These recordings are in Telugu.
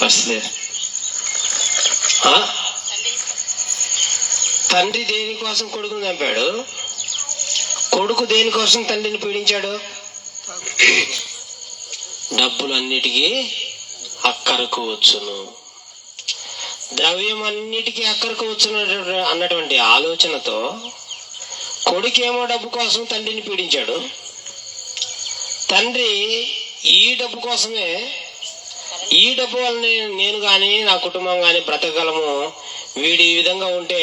పరిస్థితి తండ్రి దేనికోసం కొడుకుని చంపాడు? కొడుకు దేనికోసం తండ్రిని పీడించాడు? డబ్బులన్నిటికీ అక్కరకు వచ్చును. ద్రవ్యం అన్నిటికీ అక్కరకు వచ్చును అన్నటువంటి ఆలోచనతో కొడుకేమో డబ్బు కోసం తండ్రిని పీడించాడు. తండ్రి ఈ డబ్బు కోసమే ఈ డబ్బు వల్ల నేను కానీ నా కుటుంబం కానీ బ్రతకగలము. వీడు ఈ విధంగా ఉంటే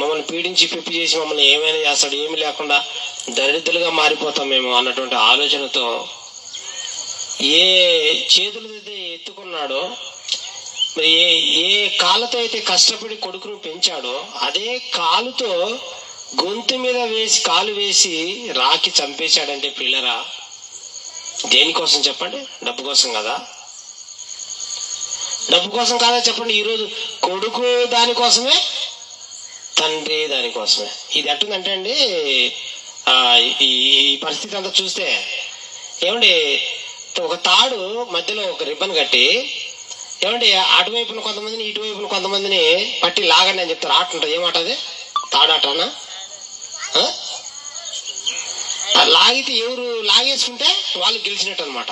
మమ్మల్ని పీడించి పిప్పి చేసి మమ్మల్ని ఏమైనా చేస్తాడు ఏమీ లేకుండా దరిద్రులుగా మారిపోతాం మేము అన్నటువంటి ఆలోచనతో. ఏ చేతులు అయితే ఎత్తుకున్నాడో మరి ఏ ఏ కాళ్ళతో అయితే కష్టపడి కొడుకును పెంచాడో అదే కాలుతో గొంతు మీద వేసి కాలు వేసి రాకి చంపేశాడంటే పిల్లరా దేనికోసం చెప్పండి? డబ్బు కోసం కదా. డబ్బు కోసం కాదా చెప్పండి? ఈరోజు కొడుకు దానికోసమే తండ్రి దానికోసమే ఇది ఎట్టుందంటే అండి ఈ పరిస్థితి అంతా చూస్తే ఏమండి ఒక తాడు మధ్యలో ఒక రిబ్బన్ కట్టి ఏమండి అటువైపున కొంతమందిని ఇటువైపున కొంతమందిని పట్టి లాగండి అని చెప్తారు. ఆట ఉంటుంది. ఏమాట అది? తాడాటనా? లాగితే ఎవరు లాగేసుకుంటే వాళ్ళు గెలిచినట్టు అనమాట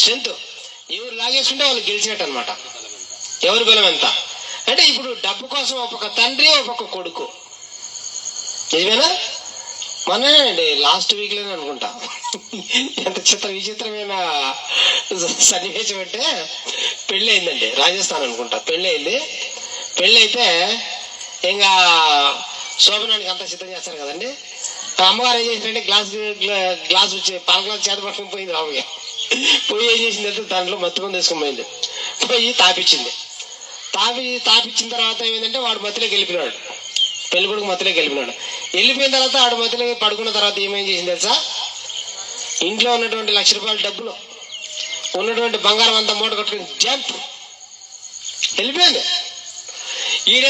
స్ట్రెంత్. ఎవరు లాగేసుకుంటే వాళ్ళు గెలిచినట్టు అనమాట ఎవరి బలం ఎంత అంటే ఇప్పుడు డబ్బు కోసం ఒక్కొక్క తండ్రి ఒక్కొక్క కొడుకు. నిజమేనా? మొన్ననేనండి లాస్ట్ వీక్లోనే అనుకుంటా. ఎంత చిత్ర విచిత్రమైన సన్నివేశం అంటే పెళ్ళి అయిందండి రాజస్థాన్ అనుకుంటా. పెళ్ళి అయింది పెళ్ళి అయితే ఇంకా శోభనానికి అంతా సిద్ధం చేస్తారు కదండి. అమ్మగారు ఏం చేసిందంటే గ్లాస్ గ్లాస్ వచ్చి పాల గ్లాస్ చేత పట్టుకుని పోయింది రామయ్య పోయి ఏం చేసిందంటే దాంట్లో మత్తుకొని తీసుకుని పోయి తాపించింది తాపి తాపించిన తర్వాత ఏమైందంటే వాడు మత్తులోకి వెళ్ళిపోయినాడు పెళ్ళి కొడుకు మత్తులోకి వెళ్ళిపోయినాడు వెళ్ళిపోయిన తర్వాత ఆడు మత్తులోకి పడుకున్న తర్వాత ఏమేం చేసింది తెలుసా? ఇంట్లో ఉన్నటువంటి లక్ష రూపాయల డబ్బులు ఉన్నటువంటి బంగారం అంతా మూట కట్టుకుని జంప్ వెళ్ళిపోయింది. ఈడే